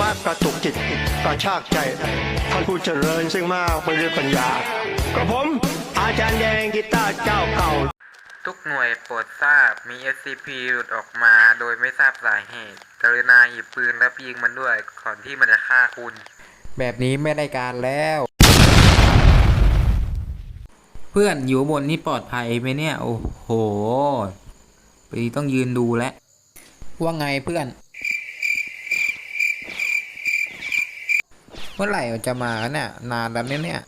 มะกระตุกจิตกระชากใจท่านผู้เจริญซึ่งมากไปด้วยปัญญากระผม อาจารย์แดงกีตาร์เจ้าเก่า ทุกหน่วยโปรดทราบมี SCP หลุดออกมาโดยไม่ทราบสาเหตุ กรุณาหยิบปืนและยิงมันด้วยก่อนที่มันจะฆ่าคุณ แบบนี้ไม่ได้การแล้ว เพื่อนอยู่บนนี่ปลอดภัยไหมเนี่ย โอ้โห ไปต้องยืนดูแล้วว่าไงเพื่อน เมื่อไหร่มันจะมาเนี่ยนานแล้วเนี่ยเนี่ย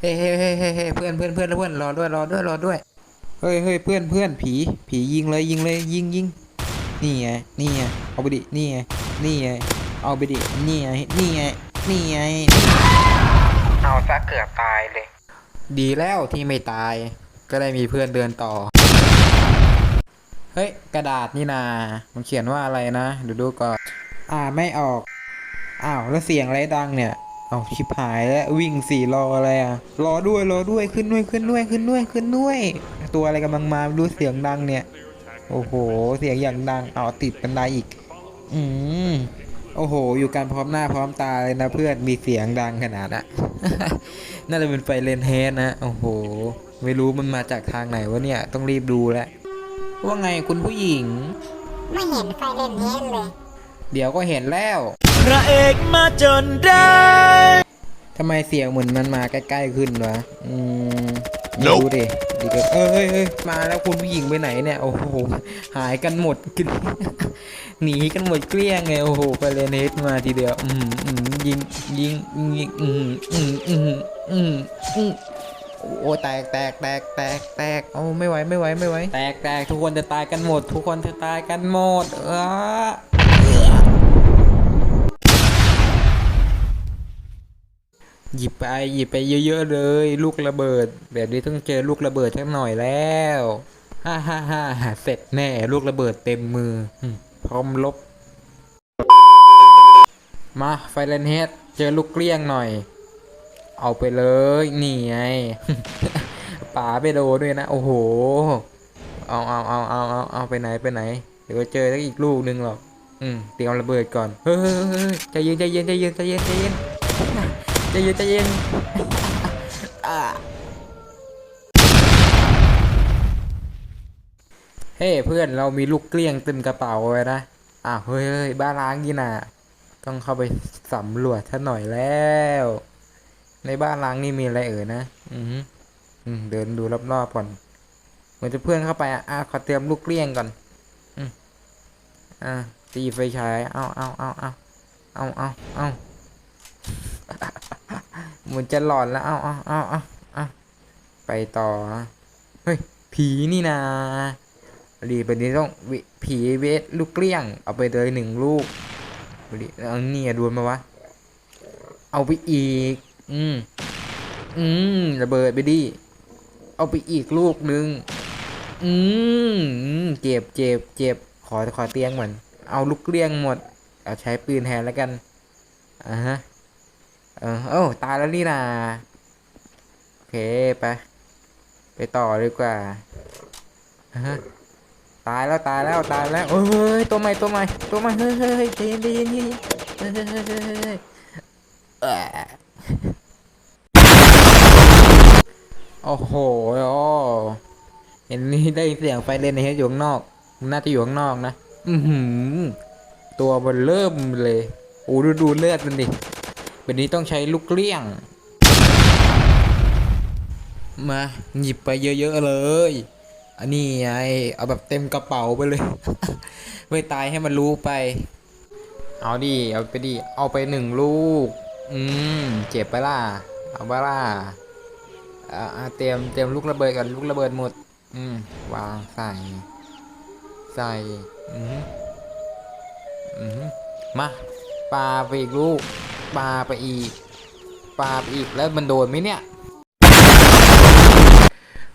เฮ้ยเฮ้ยเฮ้ยเฮ้ยเฮ้ยเพื่อนเพื่อนเพื่อนเพื่อนรอด้วยรอด้วยรอด้วยเฮ้ยเฮ้ยเพื่อนเพื่อนผี ผียิงเลยยิงเลยยิงยิงนี่ไงนี่ไงเอาไปดินี่ไงนี่ไงเอาไปดินี่ไงนี่ไงนี่ไงเอาซะเกือบตายเลย ดีแล้วที่ไม่ตาย ก็ได้มีเพื่อนเดินต่อ เฮ้ยกระดาษนี่นา มันเขียนว่าอะไรนะเดูดูก่อน อ่าไม่ออก อ้าวแล้วเสียงอะไรดังเนี่ย เอาชิบหายแล้ววิ่งสี่รออะไรอะ รอด้วยรอด้วยขึ้นด้วยขึ้นด้วยขึ้นด้วยขึ้นด้วย ตัวอะไรกำลังมาไม่รู้เสียงดังเนี่ย โอ้โห เสียงอย่างดังเอาติดบันไดอีก อืมโอ้โห อยู่กันพร้อมหน้าพร้อมตาเลยนะเพื่อน มีเสียงดังขนาดน่ะน่าจะเป็นไฟเลนเฮดนะ โอ้โห ไม่รู้มันมาจากทางไหนวะเนี่ย ต้องรีบดูแล้ว ว่าไงคุณผู้หญิง ไม่เห็นไฟเลนเฮดเลย เดี๋ยวก็เห็นแล้ว พระเอกมาจนได้ทำไมเสียงเหมือนมันมาใกล้ๆขึ้นวะอืมไม่รู้ดิดีก็เอ้ยเอ้ยเอ้ยมาแล้วคุณผู้หญิงไปไหนเนี่ย โอ้โห หายกันหมดหนีกันหมดเกลี้ยงไง โอ้โหไฟเลนเฮดมาทีเดียว อืมอืมยิงยิงยิงอืมอืมอืมอืมอืมโอ้แตกแตกแตกแตกแตกโอ้ไม่ไหวไม่ไหวไม่ไหวแตกแตกทุกคนจะตายกันหมด ทุกคนจะตายกันหมด เออ หยิบไปหยิบไปเยอะๆเลย ลูกระเบิด แบบนี้ต้องเจอลูกระเบิดสักหน่อยแล้วฮ่าฮ่าฮ่าเสร็จแน่ลูกระเบิดเต็มมือพร้อมลบ มาไฟเลนเฮดเจอลูกเกลี้ยงหน่อย เอาไปเลยนี่ไงป๋าไปโดนด้วยนะ โอ้โห เอาเอาเอาเอาเอาเอาไปไหนไปไหน เดี๋ยวเจอแล้วอีกลูกหนึ่งหรอกอืมเตรียมระเบิดก่อนเฮ้ยเฮ้ยเฮ้ยใจเย็นใจเย็นใจเย็นใจเย็นใจเย็น ใจเย็นใจเย็นอ่าเฮ้เพื่อนเรามีลูกเกลี้ยงเต็มกระเป๋าไว้นะอ้าวเฮ้ยเฮ้ยบ้านล้างยี่น่ะต้องเข้าไปสำรวจท่าหน่อยแล้ว ในบ้านล้างนี่มีอะไรเอ่ยนะอือหืออืมเดินดูรอบๆก่อนเหมือนจะเพื่อนเข้าไปอะอะขอเตรียมลูกเกลี้ยงก่อนอืมอ่าตีไฟฉายเอาเอาเอาเอาเอาเอาเอา เหมือนจะหลอนแล้ว เอาเอาเอาเอาเอาไปต่อ เฮ้ย ผีนี่นาดีไปนี้ต้องผีเวทลูกเกลี้ยง เอาไปเลยหนึ่งลูกดิเอาเนี่ยดวนมาวะ เอาไปอีก อืม อืมระเบิดไปดิ เอาไปอีกลูกหนึ่งอืมเจ็บเจ็บเจ็บขอขอเตียงเหมือน เอาลูกเกลี้ยงหมด เอาใช้ปืนแทนแล้วกันอ่าฮะ ออโอ้าตายแล้วนี่นาโอเคไปไปต่อดีกว่าฮะตายแล้วตายแล้วตายแล้วเฮ้ยตัวใหม่ตัวใหม่ตัวใหม่เฮ้ยเฮ้ยเฮ้ยใจเย็นเย็นเย็นเฮ้ยเฮ้ยเฮ้ยโอ้โหโอเห็นนี่ได้เสียงไฟเลนในเฮดอยู่ข้างนอกน่าจะอยู่ข้างนอกนะ อือหือตัวมันเริ่มเลยโอ้ดูดูเลือดมันดิ แบบนี้ต้องใช้ลูกเลี้ยง มาหยิบไปเยอะๆเลย อันนี้ไงเอาแบบเต็มกระเป๋าไปเลย ไม่ตายให้มันรู้ไป เอาดิเอาไปดิเอาไปหนึ่งลูก อืมเจ็บไปล่ะเอาไปล่ะอาอ่าเตรียมเตรียมลูกระเบิดกันลูกระเบิดหมด อืมวางใส่ ใส่อืมอืมมาปาไปอีกลูก ปลาไปอีกปลาไปอีกแล้วมันโดนไหมเนี่ย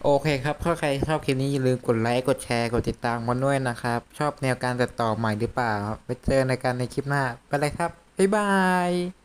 โอเคครับถ้าใครชอบคลิปนี้อย่าลืมกดไลค์กดแชร์กดติดตามมันด้วยนะครับ ชอบแนวการตัดต่อใหม่หรือเปล่าไปเจอในการในคลิปหน้าไปเลยครับบ๊ายบาย